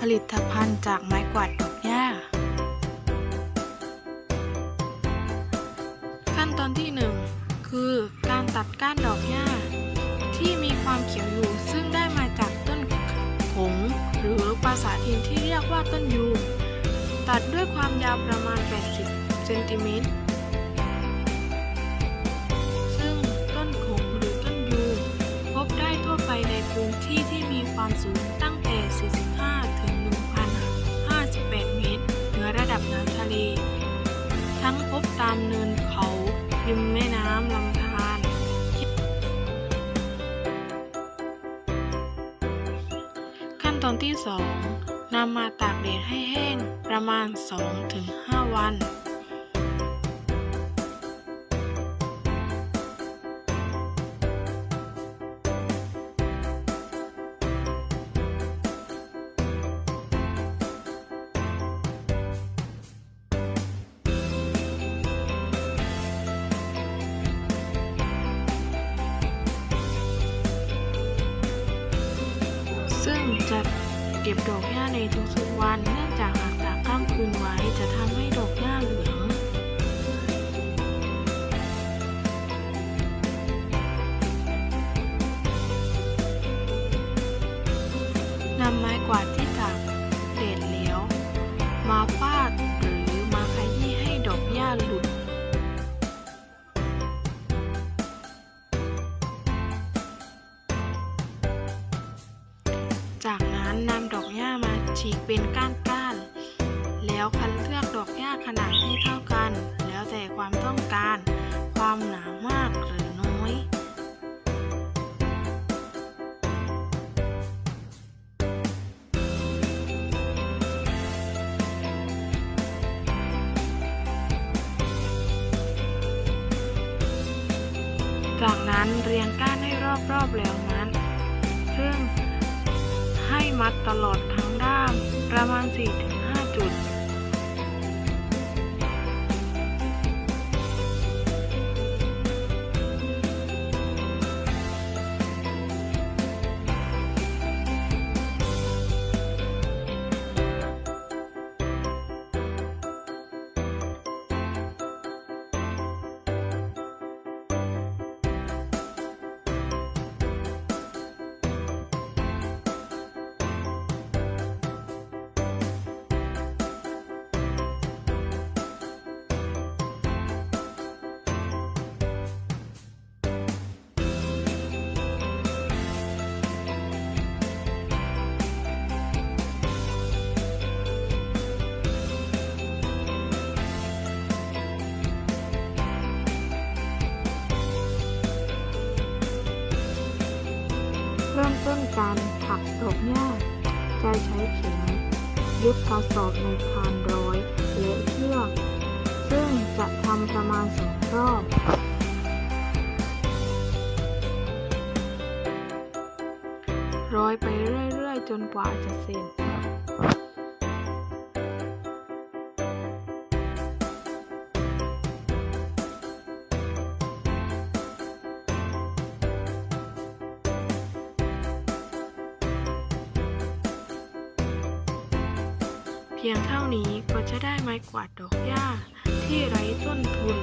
ผลิตภัณฑ์จากไม้กวาดดอกหญ้า ขั้นตอนที่ 1 คือการตัดก้านดอกหญ้า ที่มีความเขียวอยู่ซึ่งได้มาจากต้นขงหรือภาษาถิ่นที่เรียกว่าต้นยู ตัดด้วยความยาวประมาณ 80 เซนติเมตรซึ่งต้นขงหรือต้นยูพบได้ทั่วไปในพื้นที่ที่มีความสูงตั้งแต่45ามเนินเขาริมแม่น้ำลำธารขั้นตอนที่ 2นำมาตากแดดให้แห้งประมาณ 2-5 วัน ซึ่งจะเก็บดอกหญ้าในทุกๆวัน เนื่องจากหากตากข้ามคืนไว้จะทำให้ดอกหญ้าเห นั้นนำดอกหญ้ามาฉีกเป็นก้านๆ แล้วคัดเลือกดอกหญ้าขนาดให้เท่ากัน แล้วแต่ความต้องการ ความหนามากหรือน้อย จากนั้นเรียงก้านให้รอบๆแล้วนั้นซึ่ง มัดตลอดทั้งด้าม ประมาณ 4-5 จุด เริ่มต้นการถักดอกหญ้าจะใช้เข็มยึดกระสอบในคานร้อยและเชือก ซึ่งจะทำประมาณสองรอบร้อยไปเรื่อยๆ จนกว่าจะเสร็จ พียงเท่านี้ก็จะได้ไม้กวาดดอกหญ้าที่ไร้ต้นทุน